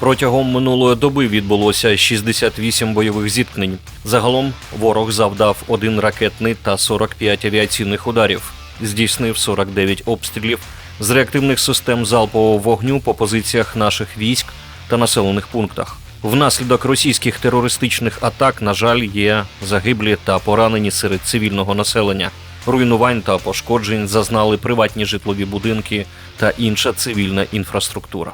Протягом минулої доби відбулося 68 бойових зіткнень. Загалом ворог завдав один ракетний та 45 авіаційних ударів, здійснив 49 обстрілів з реактивних систем залпового вогню по позиціях наших військ та населених пунктах. Внаслідок російських терористичних атак, на жаль, є загиблі та поранені серед цивільного населення. Руйнувань та пошкоджень зазнали приватні житлові будинки та інша цивільна інфраструктура.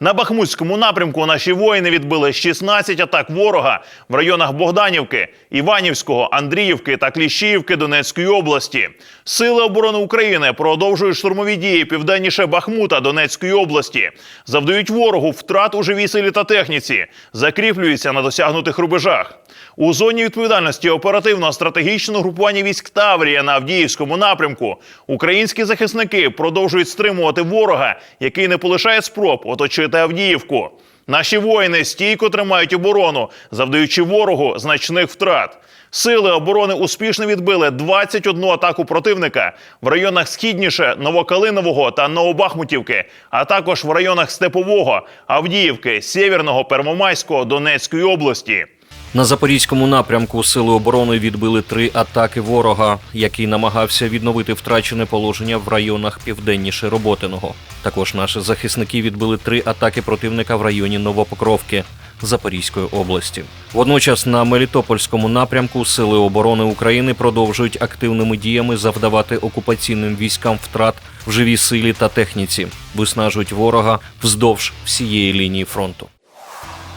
На Бахмутському напрямку наші воїни відбили 16 атак ворога в районах Богданівки, Іванівського, Андріївки та Кліщіївки Донецької області. Сили оборони України продовжують штурмові дії південніше Бахмута Донецької області, завдають ворогу втрат у живій силі та техніці, закріплюються на досягнутих рубежах. У зоні відповідальності оперативно-стратегічного групування військ Таврія на Авдіївському напрямку українські захисники продовжують стримувати ворога, який не полишає спроб оточити Авдіївку. Наші воїни стійко тримають оборону, завдаючи ворогу значних втрат. Сили оборони успішно відбили 21 атаку противника в районах східніше Новокалинового та Новобахмутівки, а також в районах Степового, Авдіївки, Сєвєрного, Первомайського, Донецької області. На запорізькому напрямку сили оборони відбили три атаки ворога, який намагався відновити втрачене положення в районах південніше Роботиного. Також наші захисники відбили три атаки противника в районі Новопокровки Запорізької області. Водночас на Мелітопольському напрямку сили оборони України продовжують активними діями завдавати окупаційним військам втрат в живій силі та техніці, виснажують ворога вздовж всієї лінії фронту.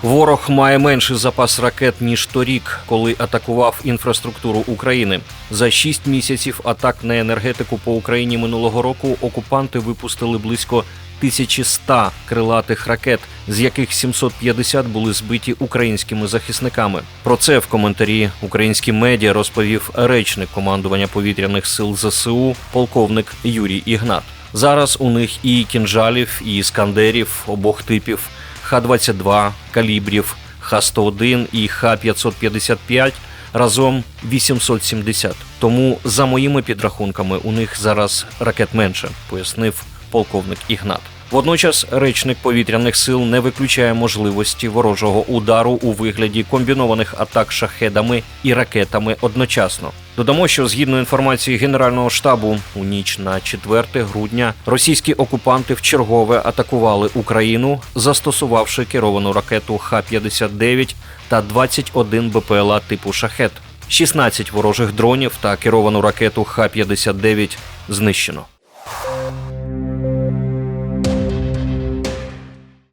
Ворог має менший запас ракет ніж торік, коли атакував інфраструктуру України. За шість місяців атак на енергетику по Україні минулого року окупанти випустили близько 1100 крилатих ракет, з яких 750 були збиті українськими захисниками. Про це в коментарі українські медіа розповів речник командування повітряних сил ЗСУ, полковник Юрій Ігнат. Зараз у них і кінжалів, і іскандерів обох типів. Х-22, калібрів, Х-101 і Х-555 разом 870. Тому, за моїми підрахунками, у них зараз ракет менше, пояснив полковник Ігнат. Водночас речник повітряних сил не виключає можливості ворожого удару у вигляді комбінованих атак шахедами і ракетами одночасно. Додамо, що згідно інформації Генерального штабу, у ніч на 4 грудня російські окупанти вчергове атакували Україну, застосувавши керовану ракету Х-59 та 21 БПЛА типу шахет. 16 ворожих дронів та керовану ракету Х-59 знищено.